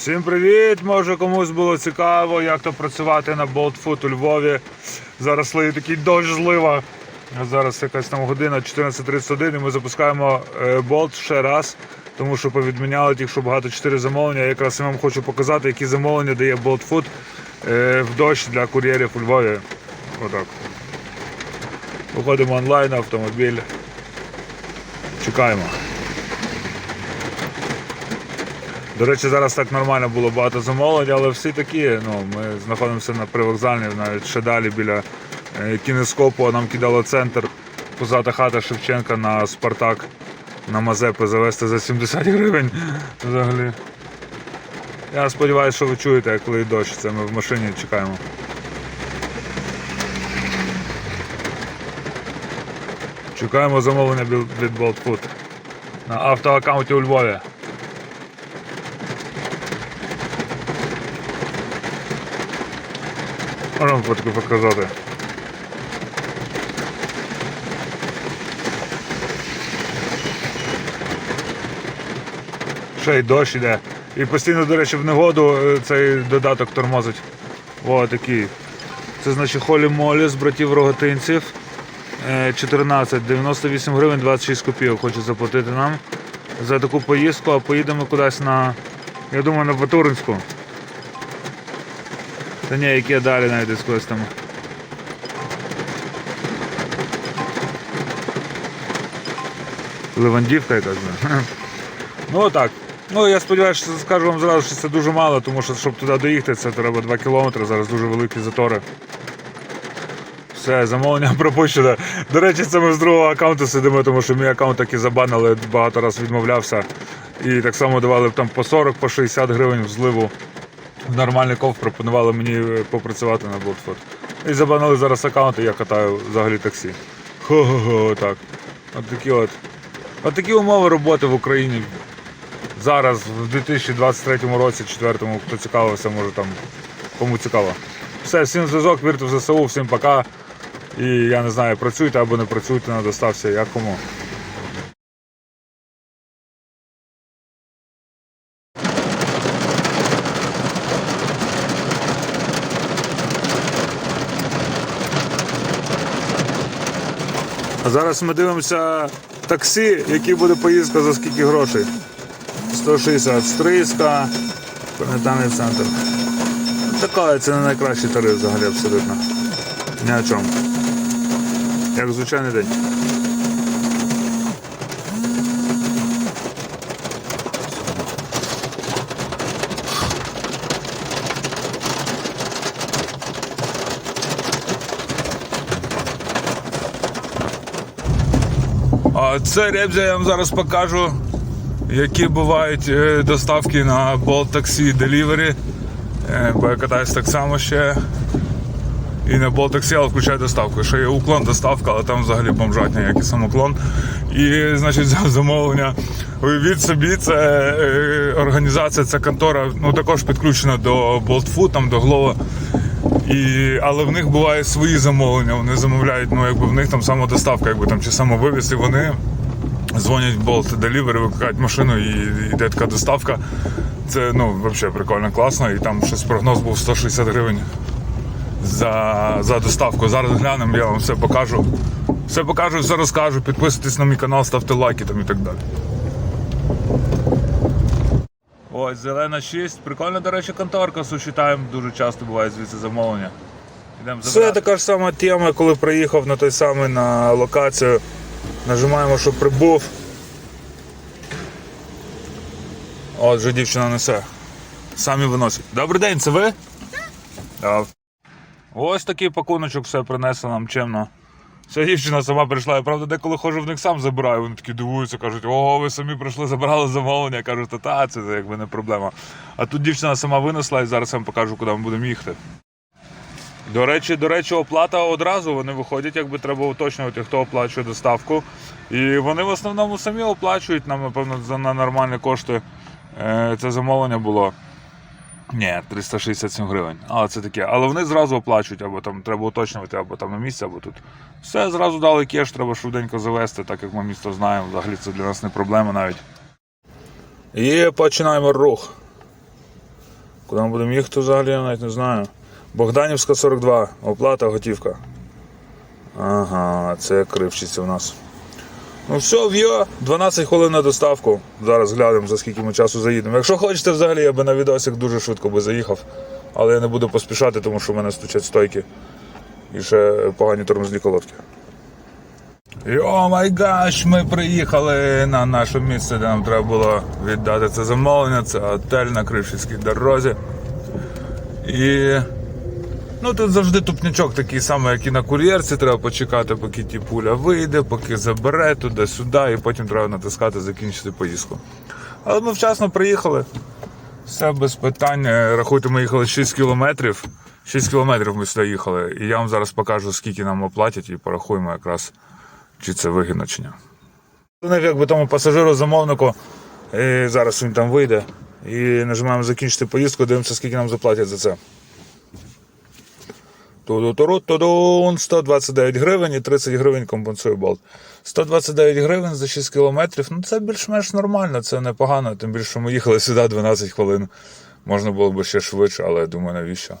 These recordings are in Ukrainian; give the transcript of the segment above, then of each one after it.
Всім привіт! Може комусь було цікаво, як то працювати на Болтфут у Львові. Зараз лиє такий дощ злива. Зараз якась там година 14.31 і ми запускаємо е, болт ще раз, тому що повідміняли тільки що багато 4 замовлення. Я якраз вам хочу показати, які замовлення дає Болтфут в дощ для кур'єрів у Львові. Отак. Виходимо онлайн, автомобіль. Чекаємо. До речі, зараз так нормально було багато замовлень, але всі такі. Ну, ми знаходимося на привокзальній, навіть ще далі біля е, кінескопу, а нам кидало центр позата хата Шевченка на Спартак на Мазепи завести за 70 гривень. Взагалі. Я сподіваюся, що ви чуєте, коли дощ, це ми в машині чекаємо. Чекаємо замовлення від- Болтфут на автоаккаунті у Львові. Можемо фотку показати. Ще й дощ іде. І постійно, до речі, в негоду е, цей додаток тормозить. О, такий. Це значить холі молі з братів рогатинців. Е, 14, 98 гривень 26 копійок хочуть заплатити нам за таку поїздку, а поїдемо кудись на, я думаю, на Батуринську. Та ні, які далі навіть десь когось там. Левандівка якась. Ну отак. Ну я сподіваюся, що скажу вам зразу, що це дуже мало, тому що щоб туди доїхати, це треба 2 кілометри, зараз дуже великі затори. Все, замовлення пропущено. До речі, це ми з другого аккаунту сидимо, тому що мій аккаунт таки забанили, багато разів відмовлявся. І так само давали б там по 40, по 60 гривень в зливу. Нормальний ков пропонували мені е, попрацювати на Блокфорд. І забанили зараз аккаунт, і я катаю взагалі таксі. Хо-хо-хо, так. От такі от. От такі умови роботи в Україні. Зараз, в 2023 році, 4-му, хто цікавився, може там кому цікаво. Все, всім зв'язок, вірте в ЗСУ, всім пока. І я не знаю, працюйте або не працюйте на доставці, як кому. Зараз ми дивимося таксі, який буде поїздка за скільки грошей. 160 стрийська, планетарний центр. Така це не найкращий тариф взагалі абсолютно. Ні о чому. Як звичайний день. Це ребзя я вам зараз покажу, які бувають е, доставки на Bolt Taxi Delivery. Е, Бо я катаюсь так само ще. І на Bolt Taxi, але включаю доставку. Ще є уклон доставка, але там взагалі бомжатня, як і сам уклон. І значить замовлення. Уявіть собі, це е, організація, це контора, ну також підключена до Bolt Food, там до Glovo. І, але в них бувають свої замовлення. Вони замовляють, ну якби в них там самодоставка, якби там чи самовивіз, і вони дзвонять в Bolt Delivery, викликають машину і йде така доставка. Це ну взагалі прикольно, класно. І там щось прогноз був 160 гривень за, за доставку. Зараз глянемо, я вам все покажу. Все покажу, все розкажу. Підписуйтесь на мій канал, ставте лайки там і так далі. Ось, зелена 6. Прикольна, до речі, конторка суші тайм. Дуже часто буває звідси замовлення. Ідемо Це така ж сама тема, коли приїхав на той самий на локацію. Нажимаємо, щоб прибув. От вже дівчина несе. Самі виносять. Добрий день, це ви? Так. Ось такий пакуночок все принесло нам чемно. Ця дівчина сама прийшла. Я правда деколи ходжу в них сам забираю. Вони такі дивуються, кажуть, ого, ви самі прийшли, забрали замовлення. Я кажу, та та, це якби не проблема. А тут дівчина сама винесла і зараз я вам покажу, куди ми будемо їхати. До речі, до речі, оплата одразу вони виходять, якби треба уточнювати, хто оплачує доставку. І вони в основному самі оплачують нам, напевно, на нормальні кошти. Е, Це замовлення було. Ні, 367 гривень. Але це таке. Але вони зразу оплачують, або там треба уточнювати, або там на місці, або тут. Все, зразу дали кеш, треба швиденько завести, так як ми місто знаємо. Взагалі це для нас не проблема навіть. І починаємо рух. Куди ми будемо їхати взагалі, я навіть не знаю. Богданівська 42, оплата, готівка. Ага, це кривчиться у нас. Ну все, в'йо, 12 хвилин на доставку. Зараз глянемо, за скільки ми часу заїдемо. Якщо хочете, взагалі, я би на відосик дуже швидко би заїхав. Але я не буду поспішати, тому що в мене стучать стойки. І ще погані тормозні колодки. Йо май гаш, ми приїхали на наше місце, де нам треба було віддати це замовлення. Це готель на Кривчицькій дорозі. І ну тут завжди тупнячок такий самий, як і на кур'єрці. Треба почекати, поки ті пуля вийде, поки забере туди-сюди, і потім треба натискати закінчити поїздку. Але ми вчасно приїхали. Все без питань. Е, Рахуйте, ми їхали 6 кілометрів. 6 кілометрів ми сюди їхали. І я вам зараз покажу, скільки нам оплатять, і порахуємо якраз, чи це вигідно чи ні. Ну, Якби тому пасажиру замовнику, і зараз він там вийде. І нажимаємо закінчити поїздку, дивимося, скільки нам заплатять за це. Ту-ду-ту-ру-ту-дун, 129 гривень і 30 гривень компенсує болт. 129 гривень за 6 кілометрів. Ну це більш-менш нормально, це непогано. Тим більше ми їхали сюди 12 хвилин. Можна було б ще швидше, але я думаю, навіщо?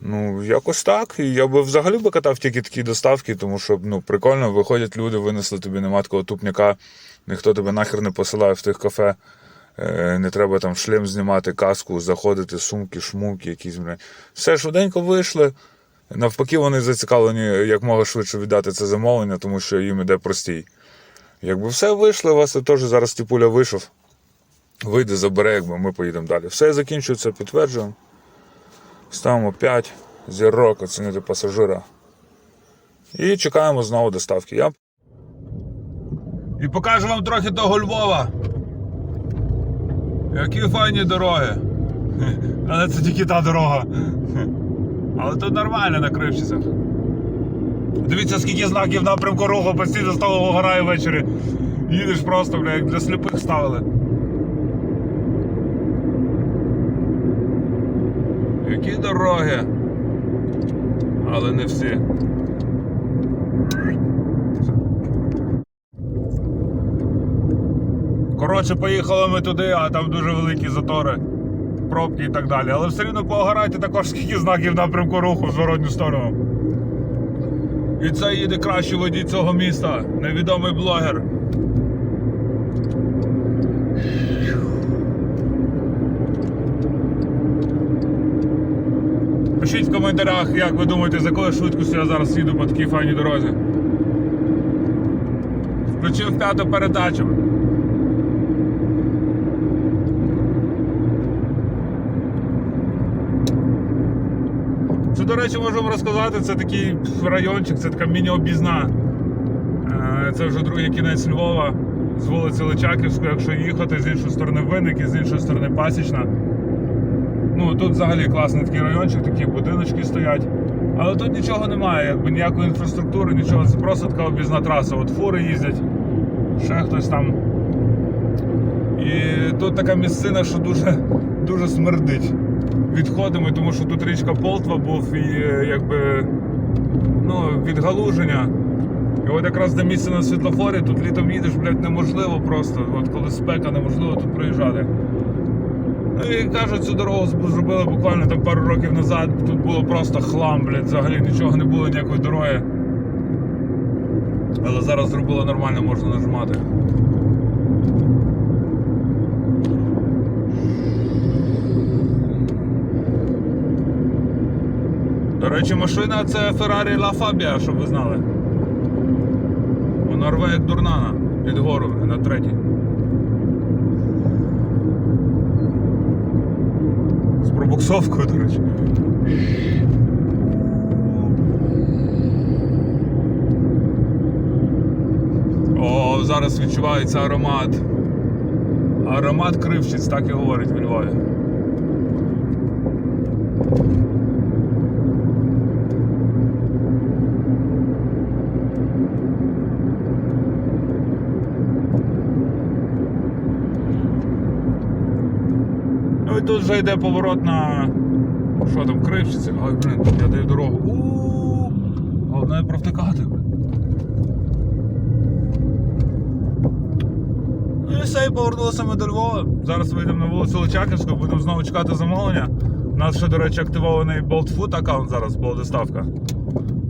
Ну, якось так. І я би взагалі би катав тільки такі доставки, тому що ну, прикольно, виходять люди, винесли тобі нема такого тупняка, ніхто тебе нахер не посилає в тих кафе. Е, Не треба там шлем знімати, каску, заходити, сумки, шмумки, якісь. Все швиденько вийшли. Навпаки, вони зацікавлені як мога швидше віддати це замовлення, тому що їм іде простій. Якби все вийшло, у вас теж зараз тіпуля вийшов. Вийде, забере, якби ми поїдемо далі. Все закінчується, підтверджуємо. Ставимо 5 зірок, оцінити пасажира. І чекаємо знову доставки. Я... І покажу вам трохи того Львова. Які файні дороги. Але це тільки та дорога. Але тут нормально на Кривчицях. Дивіться, скільки знаків напрямку руху постійно з того ввечері. Їдеш просто, бля, як для сліпих ставили. Які дороги? Але не всі. Коротше, поїхали ми туди, а там дуже великі затори, пробки і так далі. Але все рівно поогорайте також скільки знаків напрямку руху в зворотню сторону. І це їде кращий водій цього міста, невідомий блогер. Пишіть в коментарях, як ви думаєте, з якою швидкістю я зараз їду по такій файній дорозі. Включив п'яту передачу. Це, до речі, можу вам розказати, це такий райончик, це така міні-обізна. Е, Це вже другий кінець Львова з вулиці Личаківської, якщо їхати з іншої сторони Винник і з іншої сторони Пасічна. Ну тут взагалі класний такий райончик, такі будиночки стоять. Але тут нічого немає, якби ніякої інфраструктури, нічого. Це просто така об'їзна траса. От фури їздять, ще хтось там. І тут така місцина, що дуже, дуже смердить відходами, тому що тут річка Полтва був і е, якби ну, відгалуження. І от якраз до місця на світлофорі, тут літом їдеш, блядь, неможливо просто. От коли спека, неможливо тут проїжджати. Ну і кажуть, цю дорогу зробили буквально там пару років назад. Тут було просто хлам, блядь, взагалі нічого не було, ніякої дороги. Але зараз зробили нормально, можна нажимати. До речі, машина це Ferrari La Fabia, щоб ви знали. Вона рве як дурнана під гору на третій. З пробуксовкою, до речі. О, зараз відчувається аромат. Аромат кривчиць, так і говорить в Львові. Вже йде поворот на. Що там, кривчиці? Ой, блін, я даю дорогу. У-у-у! Головне провтикати. Ну і все, і повернулися ми до Львова. Зараз вийдемо на вулицю Личаківську, будемо знову чекати замовлення. У нас ще, до речі, активований Bolt Food аккаунт зараз була доставка.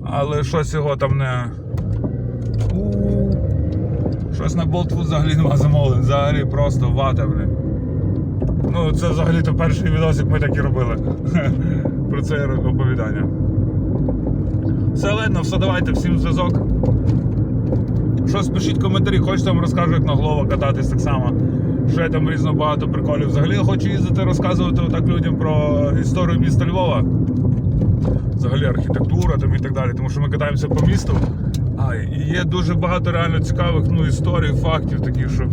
Але щось його там не. Щось на Bolt Food взагалі нема замовлень. Взагалі просто вата, блін. Ну, це взагалі то перший відос, як ми так і робили. Про це оповідання. Все видно, все давайте, всім зв'язок. Щось пишіть коментарі, хочете вам розкажу, як на Глова кататись так само. Ще там різно багато приколів. Взагалі я хочу їздити, розказувати отак людям про історію міста Львова. Взагалі архітектура там і так далі, тому що ми катаємося по місту. А, і є дуже багато реально цікавих ну, історій, фактів таких, що,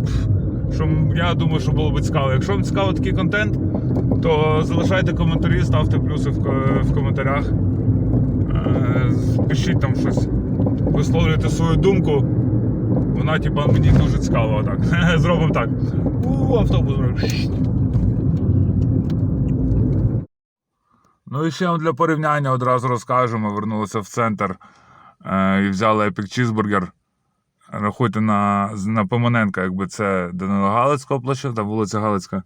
що я думаю, що було б цікаво. Якщо вам цікавий такий контент, то залишайте коментарі, ставте плюси в, в коментарях. Е, Пишіть там щось, висловлюйте свою думку. Вона, типа, мені дуже цікава. Отак. Зробимо так. У, автобус. Ну і ще вам для порівняння одразу розкажу. Ми вернулися в центр е, і взяли Epic Cheeseburger. Рахуйте на, на Поманенка, якби це Данила Галицького площа, та вулиця Галицька.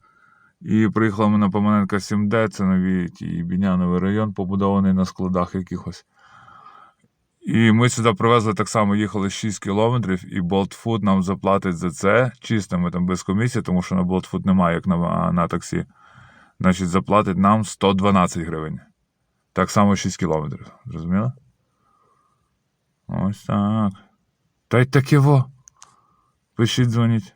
І приїхали ми на Поманенка 7D, це новий ті, Біняновий район, побудований на складах якихось. І ми сюди привезли так само, їхали 6 кілометрів, і Food нам заплатить за це чисто, ми там без комісії, тому що на Food немає, як на, на таксі. Значить, заплатить нам 112 гривень. Так само 6 кілометрів. Зрозуміло? Ось так. Та й таке во. Пишіть, дзвоніть.